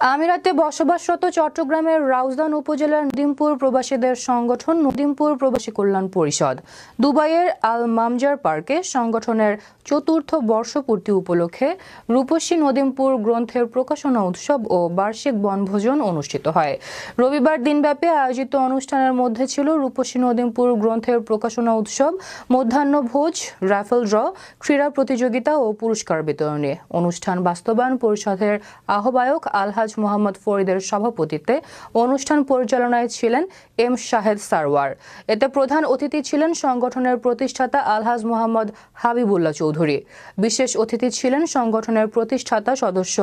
আমিরাতে বসবাসরত চট্টগ্রামের রাউজান উপজেলার নদিমপুর প্রবাসীদের সংগঠন নদিমপুর প্রবাসী কল্যাণ পরিষদ। দুবাইয়ের আল মামজার পার্কে সংগঠনের চতুর্থ বর্ষপূর্তি উপলক্ষে রূপসী নদিমপুর গ্রন্থের প্রকাশনা উৎসব ও বার্ষিক বনভোজন অনুষ্ঠিত হয়। রবিবার দিনব্যাপী আয়োজিত অনুষ্ঠানের মধ্যে ছিল রূপসী নদিমপুর গ্রন্থের প্রকাশনা উৎসব, মধ্যাহ্ন ভোজ রাফেল ড্র ক্রীড়া প্রতিযোগিতা ও পুরস্কার বিতরণে। অনুষ্ঠান বাস্তবায়ন পরিষদের আহ্বায়ক আলহাজ মোহাম্মদ ফরিদের সভাপতিত্বে অনুষ্ঠান পরিচালনায় ছিলেন এম শাহেদ সারওয়ার। এতে প্রধান অতিথি ছিলেন সংগঠনের প্রতিষ্ঠাতা আলহাজ মোহাম্মদ হাবিবুল্লাহ চৌধুরী। বিশেষ অতিথি ছিলেন সংগঠনের প্রতিষ্ঠাতা সদস্য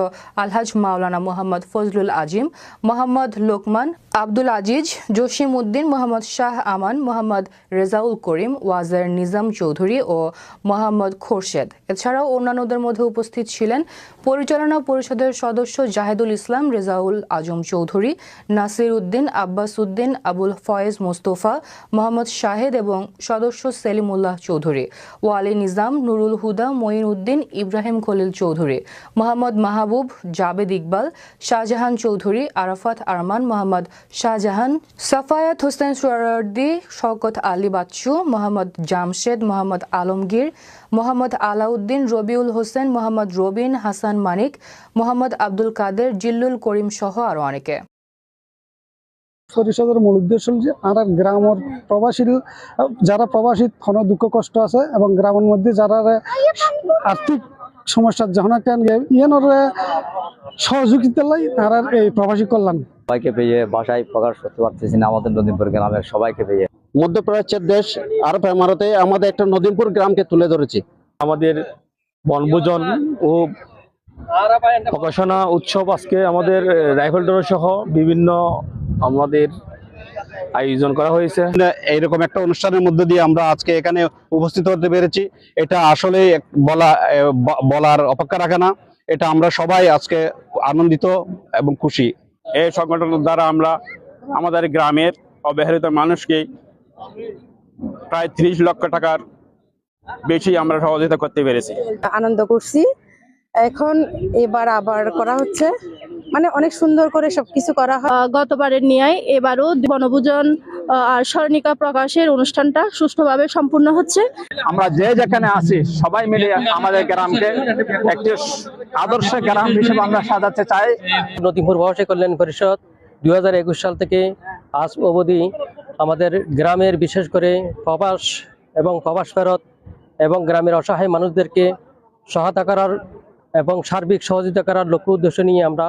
আলহাজ মাওলানা মোহাম্মদ ফজলুল আজিম, মোহাম্মদ লোকমান আব্দুল আজিজ জসিম উদ্দিন মোহাম্মদ শাহ আমান, মোহাম্মদ রেজাউল করিম, ওয়াজের নিজাম চৌধুরী ও মোহাম্মদ খোরশেদ। এছাড়াও অন্যান্যদের মধ্যে উপস্থিত ছিলেন পরিচালনা পরিষদের সদস্য জাহেদুল ইসলাম রেজাউল আজম চৌধুরী, নাসির উদ্দিন, আব্বাস উদ্দিন, আবুল ফয়েজ মোস্তফা, মোহাম্মদ শাহেদ এবং সদস্য সেলিমুল্লাহ চৌধুরী। ওয়ালি নিজাম, নুরুল হুদা, মঈন উদ্দিন, ইব্রাহিম খলিল চৌধুরী। মোহাম্মদ মাহবুব, জাবেদ ইকবাল, শাহজাহান চৌধুরী, আরাফাত আরমান, মোহাম্মদ শাহজাহান, সাফায়াত হোসেন সোয়ারদি, শওকত আলী বাচ্চু, মোহাম্মদ জামশেদ, মোহাম্মদ আলমগীর, মোহাম্মদ আলাউদ্দিন, রবিউল হোসেন, মোহাম্মদ রবিন, হাসান মানিক, মোহাম্মদ আব্দুল কাদের জিল্লুল করিম সহ আরও অনেকে। পরিষদের মূল উদ্দেশ্য হল যে আর গ্রামের প্রবাসী যারা প্রবাসী কোনো দুঃখ কষ্ট আছে এবং গ্রামের মধ্যে যারা আর্থিক সমস্যার যখন একটা ইয়েনর সহযোগিতা লাই আর এই প্রবাসী কল্যাণ। সবাইকে পেয়ে ভাষায় প্রকাশ করতে পারতেছি না আমাদের নদীপুর গ্রামের সবাইকে পেয়ে। মধ্যপ্রাচ্যের দেশ আরব এমারতে আমাদের একটা নদীমপুর গ্রামকে তুলে ধরেছি। আমাদের বনভোজন ও প্রকাশনা উৎসব আজকে আমাদের রাইফেল ড্র সহ বিভিন্ন আমাদের আয়োজন করা হয়েছে। এইরকম একটা অনুষ্ঠানের মধ্যে দিয়ে আমরা আজকে এখানে উপস্থিত হতে পেরেছি। এটা আসলে বলা বলার অপেক্ষা রাখে না। এটা আমরা সবাই আজকে আনন্দিত এবং খুশি। এই সংগঠনের দ্বারা আমরা আমাদের গ্রামের অবহেলিত মানুষকে প্রায় ত্রিশ লক্ষ টাকার বেশি আমরা সহযোগিতা করতে পেরেছি। আনন্দ করছি। এখন এবার আবার করা হচ্ছে। মানে অনেক সুন্দর করে সবকিছু করা হয়। গতবারের ন্যায় এবারও বনভোজন আহ, আর স্মরণিকা প্রকাশের অনুষ্ঠানটা সুষ্ঠুভাবে সম্পূর্ণ হচ্ছে। আমরা যে যেখানে আছি সবাই মিলে আমাদের গ্রামকে একটি আদর্শ গ্রাম হিসেবে আমরা সাজাতে চাই। নদীপুর প্রবাসী কল্যাণ পরিষদ দুই হাজার একুশ সাল থেকে আজ অবধি আমাদের গ্রামের বিশেষ করে প্রবাস এবং প্রবাস ফেরত এবং গ্রামের অসহায় মানুষদেরকে সহায়তা করার এবং সার্বিক সহযোগিতা করার লক্ষ্য উদ্দেশ্য নিয়ে আমরা